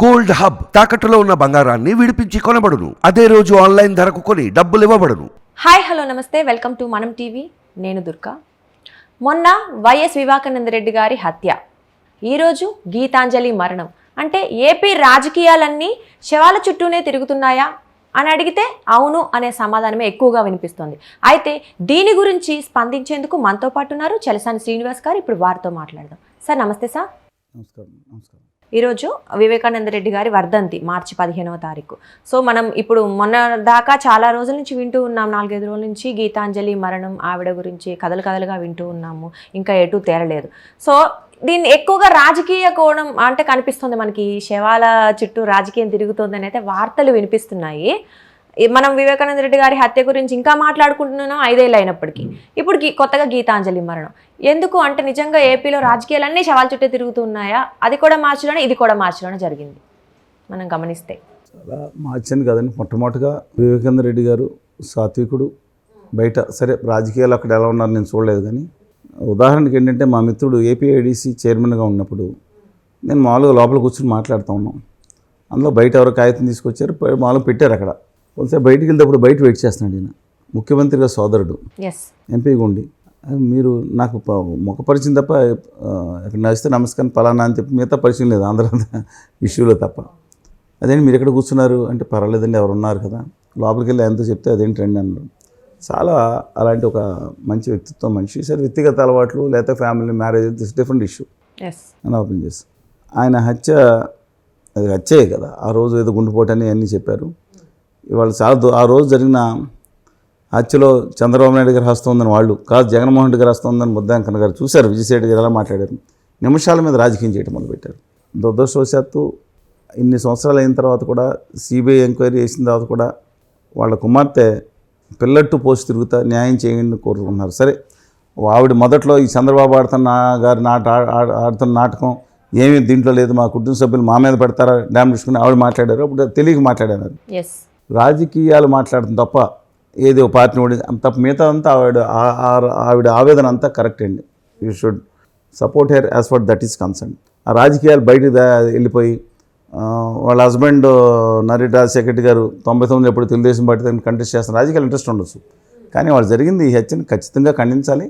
Gold hub తాకట్టులో ఉన్న బంగారాన్ని విడిపించి కొనబడును. అదే రోజు ఆన్లైన్ ధరకు కొని డబ్బులు ఇవ్వబడును. హాయ్ హలో నమస్తే. Welcome to Manam TV. నేను దుర్గా. మొన్న వైఎస్ వివేకానంద రెడ్డి గారి హత్య. ఈరోజు గీతాంజలి మరణం. అంటే ఏపీ రాజకీయాలన్నీ శవాల చుట్టూనే తిరుగుతున్నాయా? అని అడిగితే అవును అనే సమాధానమే ఎక్కువగా వినిపిస్తోంది. అయితే దీని గురించి స్పందించేందుకు మనతో పాటు ఉన్నారు చలసాని శ్రీనివాస్ గారు. ఇప్పుడు వారితో మాట్లాడదాం. సార్ నమస్తే సార్. నమస్కారం నమస్కారం. ఈరోజు వివేకానంద రెడ్డి గారి వర్ధంతి మార్చి పదిహేనవ తారీఖు. సో మనం ఇప్పుడు మొన్న దాకా చాలా రోజుల నుంచి వింటూ ఉన్నాం. నాలుగైదు రోజుల నుంచి గీతాంజలి మరణం ఆవిడ గురించి కథలు కథలుగా వింటూ ఉన్నాము. ఇంకా ఎటు తేరలేదు. సో దీన్ని ఎక్కువగా రాజకీయ కోణం అంటే కనిపిస్తుంది మనకి. శవాల చుట్టూ రాజకీయం తిరుగుతోందని అయితే వార్తలు వినిపిస్తున్నాయి. మనం వివేకానంద రెడ్డి గారి హత్య గురించి ఇంకా మాట్లాడుకుంటున్నాం ఐదేళ్ళు అయినప్పటికీ. ఇప్పుడు గీ- కొత్తగా గీతాంజలి మరణం. ఎందుకు అంటే నిజంగా ఏపీలో రాజకీయాలన్నీ సవాల్ చుట్టే తిరుగుతున్నాయా? అది కూడా మార్చిలోనే ఇది కూడా మార్చిలోనే జరిగింది. మనం గమనిస్తే. చాలా మార్చింది కదండి. మొట్టమొదటిగా వివేకానంద రెడ్డి గారు సాత్వికుడు. బయట సరే రాజకీయాలు అక్కడ ఎలా ఉన్నారు నేను చూడలేదు కానీ ఉదాహరణకి ఏంటంటే మా మిత్రుడు ఏపీఐడిసి చైర్మన్గా ఉన్నప్పుడు నేను మామూలుగా లోపల కూర్చొని మాట్లాడుతూ ఉన్నాం. అందులో బయట ఎవరో కాగితం తీసుకొచ్చారు మామూలుగా పెట్టారు అక్కడ. కొంచెం బయటికి వెళ్తేప్పుడు బయట వెయిట్ చేస్తున్నాడు ఈయన. ముఖ్యమంత్రిగా సోదరుడు. ఎంపీగా ఉండి "ఆ, మీరు నాకు ముఖ పరిచయం తప్ప ఆ, ఇక్కడ నచ్చితే నమస్కారం పలానా అని చెప్పి మిగతా పరిచయం లేదు. ఆంధ్ర ఇష్యూలో తప్ప. అదేంటి మీరు ఎక్కడ కూర్చున్నారు? అంటే పర్వాలేదండి ఎవరు ఉన్నారు కదా. లోపలికి వెళ్ళి ఎంతో చెప్తే అదేంటి రండి అన్నారు చాలా అలాంటి ఒక మంచి వ్యక్తిత్వం మనిషి. సరే వ్యక్తిగత అలవాట్లు లేకపోతే family marriage this different issue. అని ఓపెన్ చేసి ఆయన హత్య అది హత్యే కదా. ఆ రోజు ఏదో గుండెపోటు అని అన్నీ చెప్పారు. ఇవాళ చాలా ఆ రోజు జరిగిన హత్యలో చంద్రబాబు నాయుడు గారి హస్తం ఉందని వాళ్ళు కాదు జగన్మోహన్ రెడ్డి గారు హస్తం ఉందని ముద్దాంకన్ గారు చూశారు విజయసాయి గారు ఎలా మాట్లాడారు? నిమిషాల మీద రాజకీయం చేయడం మొదలుపెట్టారు. దురదృష్టవశాత్తు ఇన్ని సంవత్సరాలు అయిన తర్వాత కూడా సిబిఐ ఎంక్వైరీ చేసిన తర్వాత కూడా వాళ్ళ కుమార్తె పిల్లట్టు పోసి తిరుగుతా న్యాయం చేయండి కోరుకుంటున్నారు. సరే ఆవిడ మొదట్లో ఈ చంద్రబాబు ఆడుతున్న గారి నాట ఆడుతున్న నాటకం ఏమీ దీంట్లో లేదు మా కుటుంబ సభ్యులు మా మీద పెడతారా? డ్యామ్ తీసుకుని ఆవిడ మాట్లాడారు అప్పుడు తెలియక మాట్లాడారు. రాజకీయాలు మాట్లాడటం తప్ప ఏది ఒక పార్టీ ఓడి తప్ప మిగతా అంతా ఆవిడ ఆవిడ ఆవేదన అంతా కరెక్ట్ అండి. You should support her as far that is concern ఆ రాజకీయాలు బయటకు వెళ్ళిపోయి వాళ్ళ హస్బెండ్ నరేట్ రాజశేఖర్ గారు తొంభై తొమ్మిది ఎప్పుడు తెలుగుదేశం పార్టీ కంటెస్ట్ చేస్తున్న రాజకీయాలు ఇంట్రెస్ట్ ఉండొచ్చు. కానీ వాళ్ళు జరిగింది ఈ హెచ్ని ఖచ్చితంగా ఖండించాలి.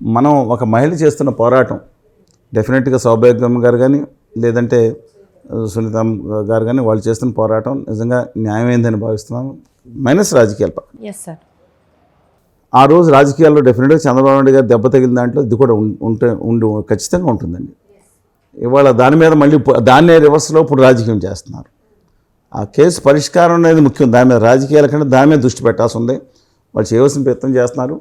మనం ఒక మహిళ చేస్తున్న పోరాటం డెఫినెట్గా సౌభాగ్యం గారు కానీ లేదంటే సునీత గారు కానీ వాళ్ళు చేస్తున్న పోరాటం నిజంగా న్యాయమైందని భావిస్తున్నాను మైనస్ రాజకీయాల పక్కన. సార్ ఆ రోజు రాజకీయాల్లో డెఫినెట్గా చంద్రబాబు నాయుడు గారు దెబ్బ తగిలిన దాంట్లో ఇది కూడా ఉంటే ఉండి ఖచ్చితంగా ఉంటుందండి. ఇవాళ దాని మీద మళ్ళీ దాన్నే రివర్స్లో ఇప్పుడు రాజకీయం చేస్తున్నారు. ఆ కేసు పరిష్కారం అనేది ముఖ్యం. దాని మీద రాజకీయాల కంటే దాని మీద దృష్టి పెట్టాల్సి ఉంది వాళ్ళు చేయవలసిన ప్రయత్నం చేస్తున్నారు.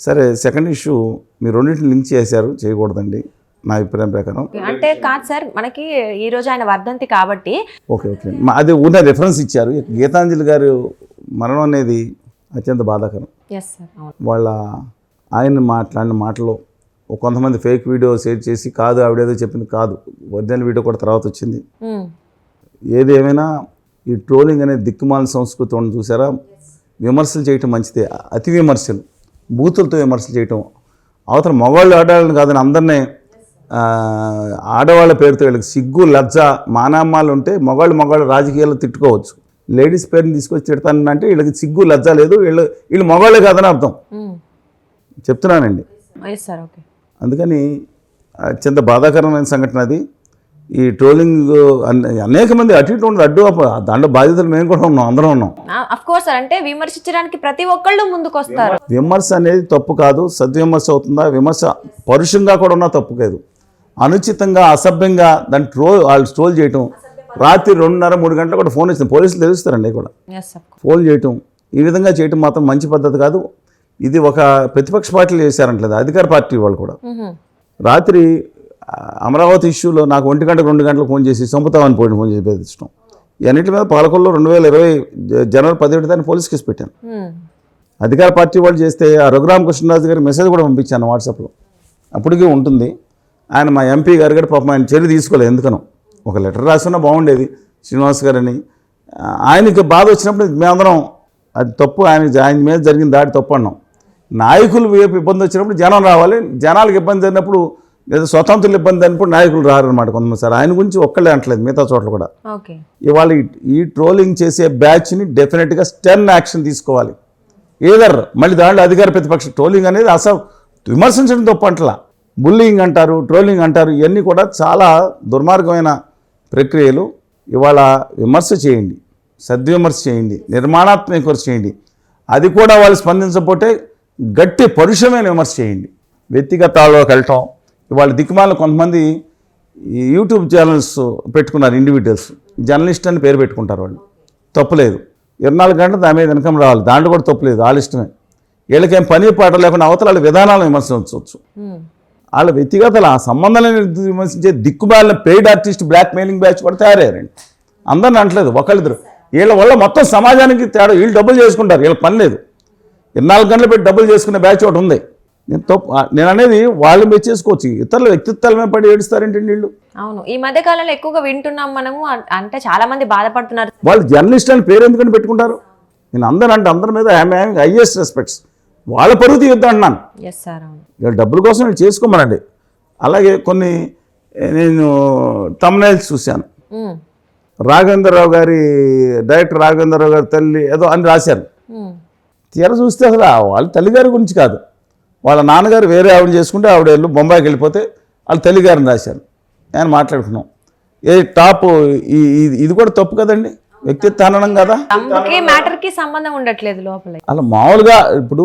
సరే సెకండ్ ఇష్యూ మీరు రెండింటిని లింక్ చేశారు చేయకూడదండి. నా అభిప్రాయం ప్రకారం. అంటే కాదు సార్ మనకి ఈ రోజు ఆయన వర్ధంతి కాబట్టి. ఓకే ఓకే అది ఉన్న రెఫరెన్స్ ఇచ్చారు. గీతాంజలి గారు మరణం అనేది అత్యంత బాధాకరం. ఎస్ సార్ అవును. వాళ్ళ ఆయన మాట్లాడిన మాటలో కొంతమంది ఫేక్ వీడియో షేర్ చేసి కాదు ఆవిడేదో చెప్పింది కాదు. ఒరిజినల్ వీడియో కూడా తర్వాత వచ్చింది. మ్మ్. ఏది ఏమైనా ఈ ట్రోలింగ్ అనే దిక్కుమాల సంస్కృతి ఉండడం చూసారా? విమర్శలు చేయటం మంచిదే. అతి విమర్శలు. బూతులతో విమర్శలు చేయటం. అవతల మగవాళ్ళు ఆడాలని కాదని అందరినీ ఆడవాళ్ళ పేరుతో వీళ్ళకి సిగ్గు లజ్జ మానామ్మాలు ఉంటే మగవాళ్ళు మగవాళ్ళు రాజకీయాల్లో తిట్టుకోవచ్చు. లేడీస్ పేరుని తీసుకొచ్చి తిడతానంటే వీళ్ళకి సిగ్గు లజ్జ లేదు. వీళ్ళు వీళ్ళు మగవాళ్ళే కాదని అర్థం. చెప్తున్నానండి. అందుకని అత్యంత బాధాకరమైన సంఘటన అది. ఈ ట్రోలింగ్ అనే- అనేక మంది అటు ఇటు ఉండదు అడ్డు దాంట్లో బాధితులు మేము కూడా ఉన్నాం అందరం ఉన్నాం. కోర్స్ అంటే విమర్శించడానికి ప్రతి ఒక్కళ్ళు ముందుకు వస్తారు విమర్శ అనేది తప్పు కాదు సద్విమర్శ అవుతుందా? విమర్శ పరుషంగా కూడా ఉన్నా తప్పు కాదు. అనుచితంగా అసభ్యంగా దాన్ని ట్రో వాళ్ళు ట్రోల్ చేయటం. రాత్రి రెండున్నర మూడు గంటలు కూడా ఫోన్ వచ్చింది. పోలీసులు తెలుస్తారండి కూడా ఫోన్ చేయటం. ఈ విధంగా చేయటం మాత్రం మంచి పద్ధతి కాదు. ఇది ఒక ప్రతిపక్ష పార్టీలు చేశారంటలేదు. అధికార పార్టీ వాళ్ళు కూడా. రాత్రి అమరావతి ఇష్యూలో నాకు ఒంటి గంటకు రెండు గంటలకు ఫోన్ చేసి చంపుతామని పోయిన ఫోన్ చేసి బెదిరించడం ఈ అన్నిటి మీద పాలకొల్లో రెండు వేల ఇరవై జనవరి పదిహేడు దాన్ని పోలీస్ కేసు పెట్టాను. అధికార పార్టీ వాళ్ళు చేస్తే ఆ రఘురామ కృష్ణరాజు గారి మెసేజ్ కూడా పంపించాను వాట్సాప్లో. అప్పటికీ ఉంటుంది. ఆయన మా ఎంపీ గారు కూడా పాపం ఆయన చర్య తీసుకోలేదు ఎందుకనో. ఒక లెటర్ రాసినా బాగుండేది శ్రీనివాస్ గారని. ఆయనకి బాధ వచ్చినప్పుడు మేమందరం అది తప్పు ఆయన ఆయన మీద జరిగిన దాడి తప్పు అన్నాం. నాయకులు వైపు ఇబ్బంది వచ్చినప్పుడు జనం రావాలి జనాలకు ఇబ్బంది జరిగినప్పుడు లేదా స్వతంత్రులు ఇబ్బంది అన్నప్పుడు నాయకులు రారనమాట కొంతమంది. సార్ ఆయన గురించి ఒక్కళ్ళే అంటలేదు మిగతా చోట్ల కూడా. ఓకే. ఇవాళ ఈ- ట్రోలింగ్ చేసే బ్యాచ్ని డెఫినెట్గా స్టెర్న్ యాక్షన్ తీసుకోవాలి. ఏదర్ మళ్ళీ దాంట్లో అధికార ప్రతిపక్ష ట్రోలింగ్ అనేది అసలు విమర్శించడం తప్ప అంటలా. బుల్లింగ్ అంటారు ట్రోలింగ్ అంటారు ఇవన్నీ కూడా చాలా దుర్మార్గమైన ప్రక్రియలు. ఇవాళ విమర్శ చేయండి సద్విమర్శ చేయండి నిర్మాణాత్మక విమర్శ చేయండి. అది కూడా వాళ్ళు స్పందించకపోతే గట్టి పరుషమైన విమర్శ చేయండి. వ్యక్తిగతాల్లోకి వెళ్ళటం ఇవాళ దిక్కుమాల కొంతమంది యూట్యూబ్ ఛానల్స్ పెట్టుకున్నారు ఇండివిజువల్స్ జర్నలిస్ట్ అని పేరు పెట్టుకుంటారు వాళ్ళు. తప్పులేదు. ఇరవై నాలుగు గంటలు దాని మీద ఇన్కమ్ రావాలి. దాంట్లో కూడా తప్పులేదు. వాళ్ళ ఇష్టమే. వీళ్ళకేం పని పాట లేకుండా అవతల విధానాలను విమర్శించవచ్చు. వాళ్ళ వ్యక్తిగతలు ఆ సంబంధం లేని విమర్శించే దిక్కుమాలిన paid artist blackmailing batch కూడా తయారయ్యారండి. అందరిని అంటలేదు ఒకళ్ళిద్దరు. వీళ్ళ వల్ల మొత్తం సమాజానికి తేడా వీళ్ళు డబ్బులు చేసుకుంటారు వీళ్ళ పని లేదు. ఇరవై గంటలు పెట్టి డబ్బులు చేసుకునే బ్యాచ్ ఒకటి ఉంది. నేను తప్పు నేను అనేది వాళ్ళు మీరు చేసుకోవచ్చు ఇతరుల వ్యక్తిత్వాల మీద పడి ఏడుస్తారేంటండి వీళ్ళు? అవును ఈ మధ్య కాలంలో ఎక్కువగా వింటున్నాం మనము అంటే చాలా మంది బాధపడుతున్నారు. వాళ్ళు జర్నలిస్ట్ అని పేరు ఎందుకని పెట్టుకుంటారు? నేను అందరూ అంటే అందరి మీద ఐఎమ్ హ్యావింగ్ హైయెస్ట్ రెస్పెక్ట్స్ వాళ్ళ పరువు తీయొద్దు అంటున్నాను. ఇక డబ్బుల కోసం వీళ్ళు చేసుకోమనండి. అలాగే కొన్ని నేను తమ్నైల్స్ చూశాను. ఉమ్. రాఘవేంద్రరావు గారి డైరెక్టర్ రాఘవేంద్రరావు గారి తల్లి ఏదో అని రాశారు. ఉమ్. తీర చూస్తే అసలు వాళ్ళ తల్లిగారి గురించి కాదు. వాళ్ళ నాన్నగారు వేరే ఆవిడ చేసుకుంటే ఆవిడ వెళ్ళు బొంబాయికి వెళ్ళిపోతే వాళ్ళ తల్లిగారిని రాశారు. నేను మాట్లాడుకున్నాం. ఏ టాప్ ఇది కూడా తప్పు కదండి? వ్యక్తిత్వ హననం కదా? మ్యాటర్కి సంబంధం ఉండట్లేదు లోపల. అలా మామూలుగా ఇప్పుడు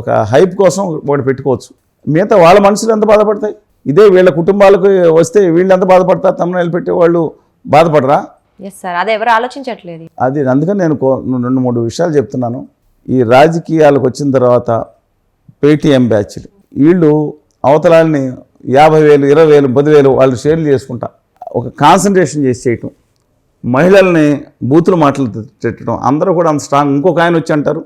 ఒక హైప్ కోసం ఒకటి పెట్టుకోవచ్చు. మిగతా వాళ్ళ మనసులు ఎంత బాధపడతాయి? ఇదే వీళ్ళ కుటుంబాలకు వస్తే వీళ్ళు ఎంత బాధపడతారు? తమ్ముళ్ళు పెట్టే వాళ్ళు బాధపడరా? ఎస్ సార్ అదే ఎవరు ఆలోచించట్లేదు. అది అందుకని నేను రెండు మూడు విషయాలు చెప్తున్నాను. ఈ రాజకీయాలకు వచ్చిన తర్వాత పేటీఎం బ్యాచ్లు వీళ్ళు అవతలాల్ని యాభై వేలు ఇరవై వేలు పదివేలు వాళ్ళు షేర్లు చేసుకుంటా. ఒక కాన్సన్ట్రేషన్ చేసి చేయటం. మహిళల్ని బూతులు మాటలు తిట్టడం. అందరూ కూడా అంత స్ట్రాంగ్. ఇంకొక ఆయన వచ్చి అంటారు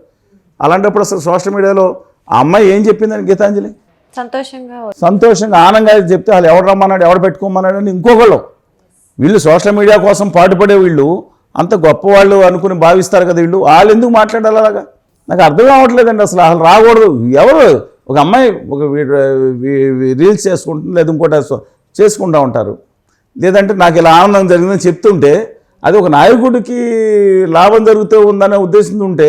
అలాంటప్పుడు అసలు సోషల్ మీడియాలో ఆ అమ్మాయి ఏం చెప్పిందని గీతాంజలి? సంతోషంగా సంతోషంగా ఆనందంగా చెప్తే వాళ్ళు ఎవడు రమ్మన్నాడు ఎవడు పెట్టుకోమన్నాడు అని ఇంకొకళ్ళు. వీళ్ళు సోషల్ మీడియా కోసం పాటుపడే వీళ్ళు అంత గొప్పవాళ్ళు అనుకుని భావిస్తారు కదా వీళ్ళు. వాళ్ళు ఎందుకు మాట్లాడాలి అలాగా? నాకు అర్థం కావట్లేదండి అసలు. అసలు రాకూడదు. ఎవరు? ఒక అమ్మాయి ఒక రీల్స్ చేసుకుంటుంది లేదా ఇంకోటి చేసుకుంటూ ఉంటారు. లేదంటే నాకు ఇలా ఆనందం జరిగిందని చెప్తుంటే అది ఒక నాయకుడికి లాభం జరుగుతూ ఉందనే ఉద్దేశంతో ఉంటే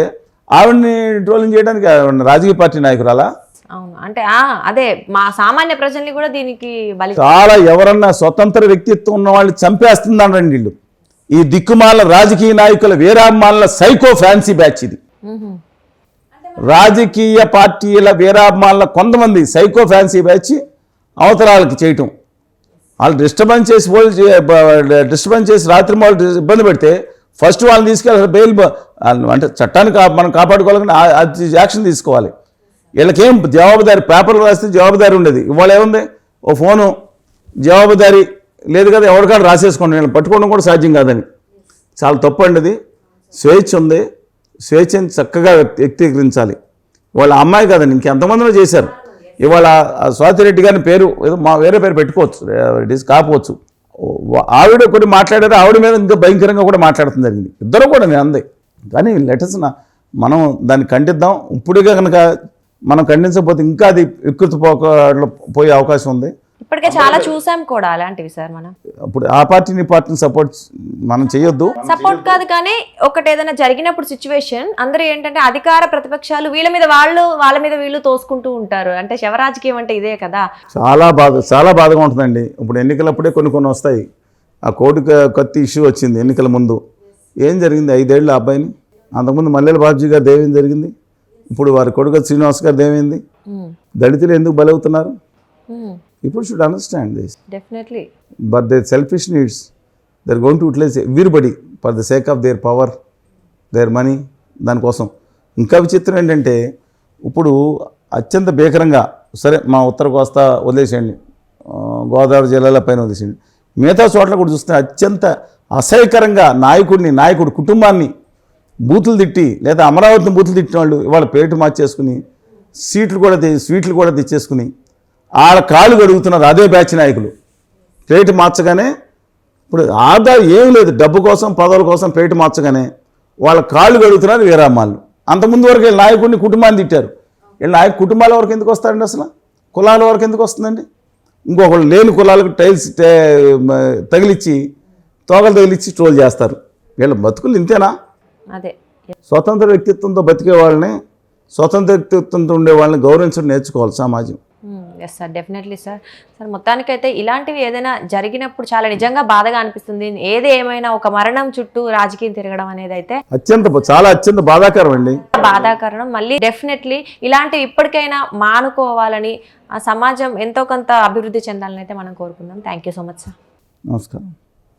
ఆవిడని ట్రోలింగ్ చేయడానికి రాజకీయ పార్టీ నాయకురాలా? అవును. అంటే అదే మా సామాన్య ప్రజల్ని కూడా దీనికి బలి చాలా ఎవరన్నా స్వతంత్ర వ్యక్తిత్వం ఉన్న వాళ్ళు చంపేస్తుందండి వీళ్ళు. ఈ దిక్కుమాల రాజకీయ నాయకుల వీరాభిమానుల సైకో ఫ్యాన్సీ బ్యాచ్ ఇది. రాజకీయ పార్టీల వీరాభిమానుల కొంతమంది సైకో ఫ్యాన్సీ బ్యాచ్ అవతరాలకి చేయటం. వాళ్ళు డిస్టర్బెన్స్ చేసి వాళ్ళు డిస్టర్బెన్స్ చేసి రాత్రి వాళ్ళు ఇబ్బంది పెడితే ఫస్ట్ వాళ్ళని తీసుకెళ్ళి బెయిల్ వాళ్ళు అంటే చట్టాన్ని కా మనం కాపాడుకోవాలని అది యాక్షన్ తీసుకోవాలి. వీళ్ళకేం జవాబుదారి పేపర్లు రాస్తే జవాబుదారి ఉండేది. ఇవాళ ఏముంది? ఓ ఫోను జవాబుదారి లేదు కదా ఎవరికాడు రాసేసుకోండి. వీళ్ళని పట్టుకోవడం కూడా సాధ్యం కాదని. చాలా తప్పు అండి స్వేచ్ఛ ఉంది. స్వేచ్ఛని చక్కగా వ్యక్తీకరించాలి. వాళ్ళ అమ్మాయి కదండి ఇంకెంతమందిలో చేశారు. ఇవాళ స్వాతి స్వాతిరెడ్డి గారిని పేరు ఏదో మా వేరే పేరు పెట్టుకోవచ్చు ఇట్ ఈస్ కాకపోవచ్చు. ఆవిడ కొన్ని మాట్లాడారు ఆవిడ మీద ఇంకా భయంకరంగా కూడా మాట్లాడటం జరిగింది. ఇద్దరు కూడా నేను అందే. కానీ లెటర్స్ మనం దాన్ని ఖండిద్దాం. ఇప్పుడుగా కనుక మనం ఖండించకపోతే ఇంకా అది వికృతి పోకలో పోయే అవకాశం ఉంది. ఇప్పటికే చాలా చూసాం కూడా అలాంటివి సార్ మనం. అప్పుడు ఆ పార్టీని పార్టీని సపోర్ట్ మనం చేయొద్దు. సపోర్ట్ కాదు కానీ ఒకటి ఏదైనా జరిగినప్పుడు సిచ్యువేషన్ అందరూ ఏంటంటే అధికార ప్రతిపక్షాలు వీళ్ళ మీద వాళ్ళు వాళ్ళ మీద వీళ్ళు తోసుకుంటూ ఉంటారు. అంటే శవరాజకీయం అంటే ఇదే కదా. చాలా బాధ చాలా బాధగా ఉంటుందండి. ఇప్పుడు ఎన్నికలప్పుడే కొన్ని కొన్ని వస్తాయి. ఆ కోర్టు క- కత్తి ఇష్యూ వచ్చింది ఎన్నికల ముందు. ఏం జరిగింది ఐదేళ్ళు అబ్బాయిని? అంతకుముందు మల్లెల బాబుజీ గారు ఏం జరిగింది. ఇప్పుడు వారి కొడుకు శ్రీనివాస్ గారు ఏమైంది దళితులు ఎందుకు బలవుతున్నారు? People should understand this definitely but their selfish needs they're going to utilize everybody for the sake of their power their money దానికోసం ఇంకా విచిత్రం ఏంటంటే ఇప్పుడు అత్యంత భీకరంగా సరే మా ఉత్తర కోస్తా వదిలేసేయండి. గోదావరి జిల్లాల పైన వదిలేసేయండి. మిగతా చోట్ల కూడా చూస్తే అత్యంత అసహ్యకరంగా నాయకుడిని నాయకుడి కుటుంబాన్ని బూతులు తిట్టి లేదా అమరావతిని బూతులు తిట్టిన వాళ్ళు ఇవాళ పేటు మార్చేసుకుని సీట్లు కూడా స్వీట్లు కూడా తెచ్చేసుకుని వాళ్ళ కాళ్ళు గడుగుతున్నారు అదే బ్యాచ్ నాయకులు. ప్లేట్ మార్చగానే ఇప్పుడు ఆదాయం ఏం లేదు. డబ్బు కోసం పదవుల కోసం ప్లేట్ మార్చగానే వాళ్ళ కాళ్ళు గడుగుతున్నారు వీరామ్మాళ్ళు. అంతకుముందు వరకు వీళ్ళ నాయకుడిని కుటుంబాన్ని తిట్టారు. వీళ్ళ నాయకు కుటుంబాల వరకు ఎందుకు వస్తారండి అసలు? కులాల వరకు ఎందుకు వస్తుందండి? ఇంకొకళ్ళు లేని కులాలకు టైల్స్ తగిలిచ్చి తోకలు తగిలిచ్చి ట్రోల్ చేస్తారు. వీళ్ళ బతుకులు ఇంతేనా? అదే. స్వతంత్ర వ్యక్తిత్వంతో బతికే వాళ్ళని స్వతంత్ర వ్యక్తిత్వంతో ఉండే వాళ్ళని గౌరవించడం నేర్చుకోవాలి సమాజం. Yes sir definitely sir sir మొత్తానికైతే ఇలాంటివి ఏదైనా జరిగినప్పుడు చాలా నిజంగా బాధగా అనిపిస్తుంది. ఏది ఏమైనా ఒక మరణం చుట్టూ రాజకీయం తిరగడం అనేది అయితే అత్యంత చాలా అత్యంత బాధాకరం అండి బాధాకరణం. మళ్ళీ డెఫినెట్లీ ఇలాంటివి ఇప్పటికైనా మానుకోవాలని ఆ సమాజం ఎంతో కొంత అభివృద్ధి చెందాలని అయితే మనం కోరుకుందాం. Thank you so much sir నమస్కారం.